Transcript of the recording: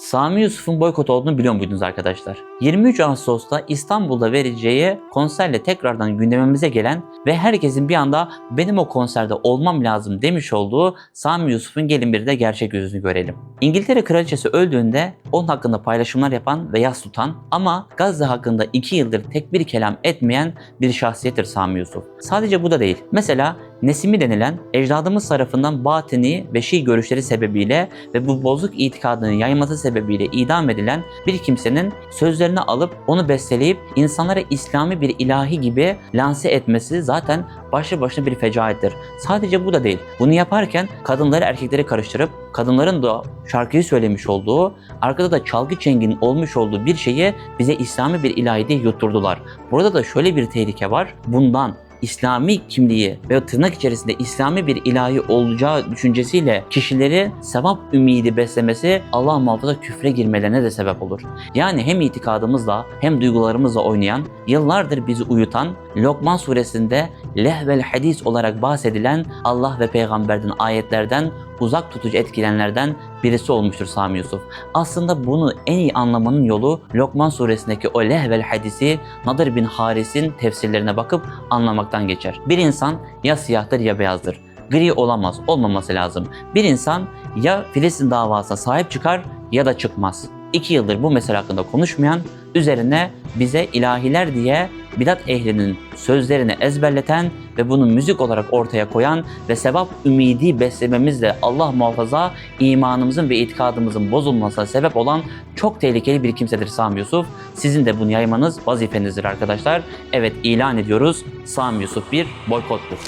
Sami Yusuf'un boykot olduğunu biliyor muydunuz arkadaşlar? 23 Ağustos'ta İstanbul'da vereceği konserle tekrardan gündemimize gelen ve herkesin bir anda benim o konserde olmam lazım demiş olduğu Sami Yusuf'un gelin bir de gerçek yüzünü görelim. İngiltere kraliçesi öldüğünde onun hakkında paylaşımlar yapan ve yas tutan ama Gazze hakkında 2 yıldır tek bir kelam etmeyen bir şahsiyettir Sami Yusuf. Sadece bu da değil. Mesela Nesimi denilen ecdadımız tarafından batini ve Şii görüşleri sebebiyle ve bu bozuk itikadını yayması sebebiyle idam edilen bir kimsenin sözlerini alıp onu besteleyip insanlara İslami bir ilahi gibi lanse etmesi zaten başlı başına bir fecaittir. Sadece bu da değil. Bunu yaparken kadınları erkekleri karıştırıp kadınların da şarkıyı söylemiş olduğu, arkada da çalgı çenginin olmuş olduğu bir şeyi bize İslami bir ilahi diye yutturdular. Burada da şöyle bir tehlike var. Bundan İslami kimliği ve tırnak içerisinde İslami bir ilahi olacağı düşüncesiyle kişileri sevap ümidi beslemesi Allah muhafaza küfre girmelerine de sebep olur. Yani hem itikadımızla hem duygularımızla oynayan, yıllardır bizi uyutan, Lokman suresinde lehvel hadis olarak bahsedilen Allah ve peygamberden ayetlerden uzak tutucu etkilenlerden birisi olmuştur Sami Yusuf. Aslında bunu en iyi anlamanın yolu Lokman suresindeki o lehvel hadisi Nadir bin Haris'in tefsirlerine bakıp anlamaktan geçer. Bir insan ya siyahtır ya beyazdır. Gri olamaz, olmaması lazım. Bir insan ya Filistin davasına sahip çıkar ya da çıkmaz. İki yıldır bu mesele hakkında konuşmayan, üzerine bize ilahiler diye bidat ehlinin sözlerini ezberleten ve bunu müzik olarak ortaya koyan ve sevap ümidi beslememizle Allah muhafaza imanımızın ve itikadımızın bozulmasına sebep olan çok tehlikeli bir kimsedir Sami Yusuf. Sizin de bunu yaymanız vazifenizdir arkadaşlar. Evet ilan ediyoruz. Sami Yusuf bir boykottur.